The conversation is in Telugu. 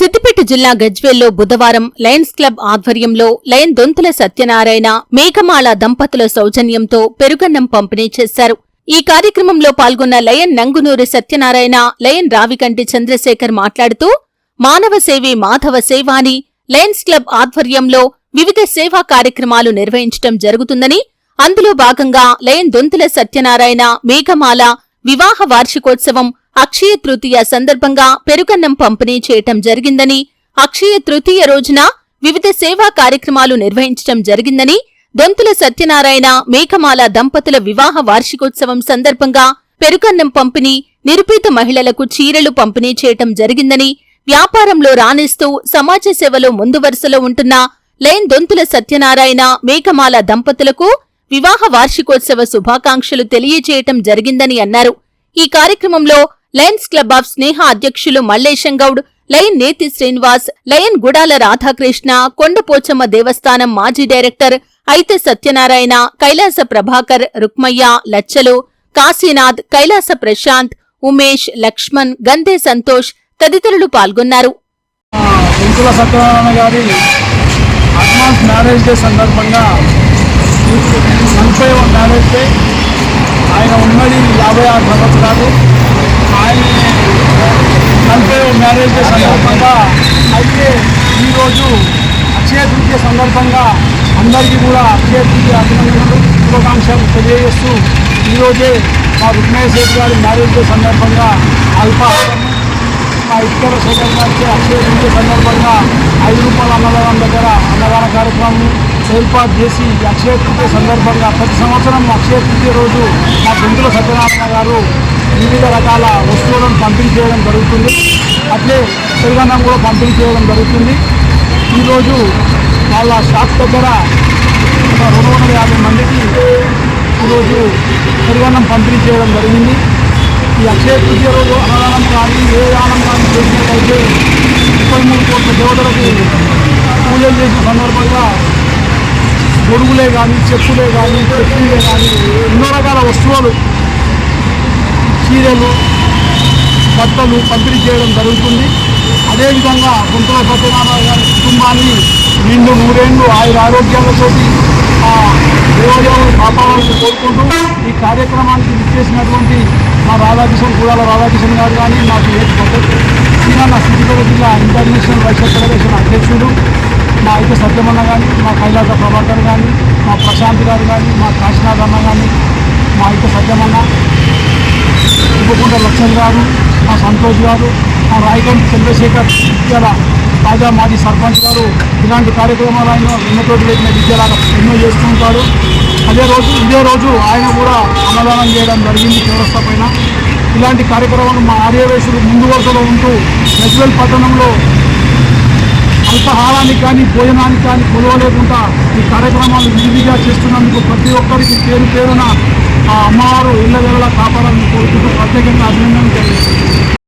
సిద్దిపేట జిల్లా గజ్వేల్లో బుధవారం లయన్స్ క్లబ్ ఆధ్వర్యంలో లయన్ దొంతుల సత్యనారాయణ మేఘమాల దంపతుల సౌజన్యంతో పెరుగన్నం పంపిణీ చేశారు. ఈ కార్యక్రమంలో పాల్గొన్న లయన్ నంగునూరి సత్యనారాయణ లయన్ రావికంటి చంద్రశేఖర్ మాట్లాడుతూ మానవ సేవి మాధవ సేవాని లయన్స్ క్లబ్ ఆధ్వర్యంలో వివిధ సేవా కార్యక్రమాలు నిర్వహించడం జరుగుతుందని అందులో భాగంగా లయన్ దొంతుల సత్యనారాయణ మేఘమాల వివాహ వార్షికోత్సవం అక్షయ తృతీయ సందర్భంగా పెరుగన్నం పంపిణీ చేయటం జరిగిందని అక్షయ తృతీయ రోజున వివిధ సేవా కార్యక్రమాలు నిర్వహించటం జరిగిందని దొంతుల సత్యనారాయణ మేఘమాల దంపతుల వివాహ వార్షికోత్సవం సందర్భంగా పెరుగన్నం పంపిణీ నిరుపేద మహిళలకు చీరలు పంపిణీ చేయటం జరిగిందని వ్యాపారంలో రాణిస్తూ సమాజ సేవలో ముందు వరుసలో ఉంటున్న లయన్ దొంతుల సత్యనారాయణ మేఘమాల దంపతులకు వివాహ వార్షికోత్సవ శుభాకాంక్షలు తెలియజేయటం జరిగిందని అన్నారు. ఈ కార్యక్రమంలో లయన్స్ క్లబ్ ఆఫ్ స్నేహ అధ్యక్షులు మల్లేశం గౌడ్ లయన్ నేతి శ్రీనివాస్ లయన్ గుడాల రాధాకృష్ణ కొండపోచమ్మ దేవస్థానం మాజీ డైరెక్టర్ అయితే సత్యనారాయణ కైలాస ప్రభాకర్ రుక్మయ్య లచ్చలు కాశీనాథ్ కైలాస ప్రశాంత్ ఉమేష్ లక్ష్మణ్ గంధే సంతోష్ తదితరులు పాల్గొన్నారు. సత్యనారాయణ గారి అడ్వాన్స్ మ్యారేజ్ డే సందర్భంగా నలభై మ్యారేజ్ డే. ఆయన ఉన్నది యాభై ఆరు సంవత్సరాలు. ఆయన నలభై మ్యారేజ్ సందర్భంగా అయితే ఈరోజు అక్షయ తృతీయ సందర్భంగా అందరికీ కూడా అక్షయ తృతీయ అభినందనలు శుభాకాంక్షలు తెలియజేస్తూ ఈరోజే మా రుక్మేష్ రెడ్డి గారి మ్యారేజ్ సందర్భంగా అల్పాహారం మా ఇతర శేఖర్ గారికి అక్షయ తృతీయ సందర్భంగా ఐదు రూపాయల అన్నదానం దగ్గర అన్నదాన కార్యక్రమం ఏర్పాటు చేసి అక్షయ తృతీయ సందర్భంగా ప్రతి సంవత్సరం అక్షయ తృతీయ రోజు మా బొంతుల సత్యనారాయణ గారు వివిధ రకాల వస్తువులను పంపిణీ చేయడం జరుగుతుంది. అట్లే పెరుగన్నం కూడా పంపిణీ చేయడం జరుగుతుంది. ఈరోజు వాళ్ళ షాప్ దగ్గర రెండు వందల యాభై మందికి ఈరోజు పెరుగన్నం పంపిణీ చేయడం జరిగింది. ఈ అక్షయ తృతీయ రోజు అన్నదానం కానీ ఏ దానం కానీ చేసినట్లయితే ముప్పై మూడు కోట్ల దేవతలకు పూజలు చేసిన సందర్భంగా గొడుగులే కానీ చెప్పులే కానీ చెప్పులే కానీ ఎన్నో రకాల వస్తువులు చీరలు బట్టలు పంపిణీ చేయడం జరుగుతుంది. అదేవిధంగా గుంటల సత్యనారాయణ గారి కుటుంబాన్ని నిండు నూరేళ్ళు ఆయుర ఆరోగ్యాలతోటి ఆ దేవదేవులు కాపాడాలని కోరుకుంటూ ఈ కార్యక్రమానికి విచ్చేసినటువంటి మా రాధాకిషన్ కూడాల రాధాకిషన్ గారు కానీ నాకు ఏది పద్ధతి శ్రీనాన్న జిల్లా ఇంటర్నేషనల్ వైస్ ఫెడరేషన్ అధ్యక్షుడు మా అయితే సత్యమన్న కానీ మా కైలాస ప్రభాకర్ కానీ మా ప్రశాంత్ గారు కానీ మా కాశీనాథ్ అన్న కానీ మా అయితే సత్యమన్న ఉపకుంట లక్ష్మణ్ గారు మా సంతోష్ గారు మా రాయగంజ్ చంద్రశేఖర్ విద్యాల తాజా మాజీ సర్పంచ్ గారు ఇలాంటి కార్యక్రమాలు ఆయన ఎన్నతోటి వేసిన విద్యలాగా ఎన్నో చేస్తుంటాడు అదే రోజు ఇదే రోజు ఆయన కూడా అన్నదానం చేయడం జరిగింది చౌరస్తా పైన. ఇలాంటి కార్యక్రమాలు మా ఆర్యవేశులు ముందు వరుసలో ఉంటూ గజ్వెల్ పట్టణంలో అల్పహారానికి కానీ భోజనానికి కానీ కొలవలేకుండా ఈ కార్యక్రమాలు విధిగా చేస్తున్నందుకు ప్రతి ఒక్కరికి పేరు పేరున ఆ అమ్మవారు ఇళ్ళ వేళ కాపాడాలని కోరుకుంటూ ప్రత్యేకంగా అభినందనలు తెలియజేస్తున్నాను.